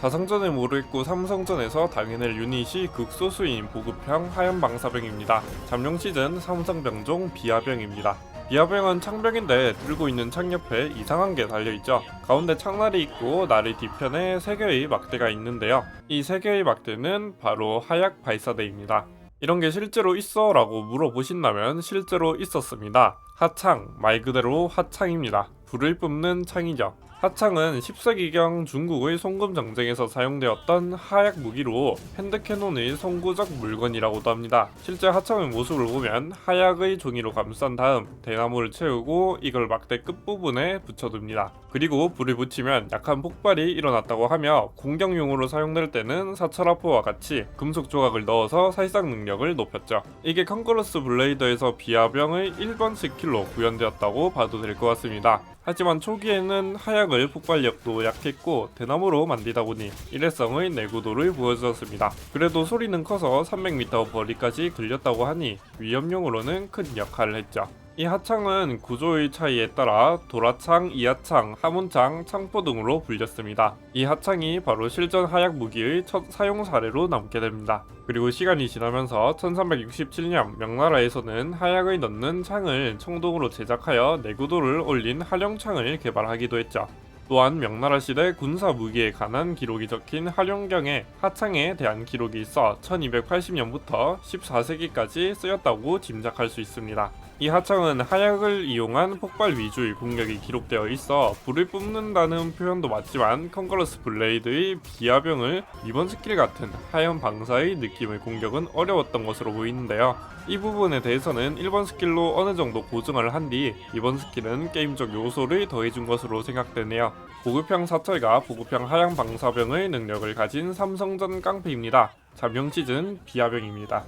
다성전을 모르겠고 삼성전에서 당해낼 유닛이 극소수인 보급형 하얀 방사병입니다. 잠룡 시즌 삼성병종 비아병입니다. 비아병은 창병인데 들고 있는 창 옆에 이상한 게 달려있죠. 가운데 창날이 있고 나리 뒤편에 세 개의 막대가 있는데요. 이 세 개의 막대는 바로 하약 발사대입니다. 이런 게 실제로 있어? 라고 물어보신다면 실제로 있었습니다. 하창, 말 그대로 하창입니다. 불을 뿜는 창이죠. 하창은 10세기경 중국의 송금 정쟁에서 사용되었던 하약 무기로 핸드캐논의 선구적 물건이라고도 합니다. 실제 하창의 모습을 보면 하약의 종이로 감싼 다음 대나무를 채우고 이걸 막대 끝부분에 붙여둡니다. 그리고 불을 붙이면 약한 폭발이 일어났다고 하며 공격용으로 사용될 때는 사철화포와 같이 금속 조각을 넣어서 살상 능력을 높였죠. 이게 컨커러스 블레이더에서 비아병의 1번 스킬로 구현되었다고 봐도 될 것 같습니다. 하지만 초기에는 하약을 폭발력도 약했고 대나무로 만들다 보니 일회성의 내구도를 보여주었습니다. 그래도 소리는 커서 300m 거리까지 들렸다고 하니 위험용으로는 큰 역할을 했죠. 이 하창은 구조의 차이에 따라 도라창, 이하창, 하문창, 창포 등으로 불렸습니다. 이 하창이 바로 실전 하약 무기의 첫 사용 사례로 남게 됩니다. 그리고 시간이 지나면서 1367년 명나라에서는 하약을 넣는 창을 청동으로 제작하여 내구도를 올린 활용창을 개발하기도 했죠. 또한 명나라 시대 군사 무기에 관한 기록이 적힌 활용경에 하창에 대한 기록이 있어 1280년부터 14세기까지 쓰였다고 짐작할 수 있습니다. 이 하창은 하약을 이용한 폭발 위주의 공격이 기록되어 있어 불을 뿜는다는 표현도 맞지만 컨거러스 블레이드의 비아병을 이번 스킬 같은 하연 방사의 느낌의 공격은 어려웠던 것으로 보이는데요. 이 부분에 대해서는 1번 스킬로 어느 정도 보증을 한 뒤 이번 스킬은 게임적 요소를 더해준 것으로 생각되네요. 보급형 사철과 보급형 하양 방사병의 능력을 가진 삼성전 깡패입니다. 잠룡 시즌 비아병입니다.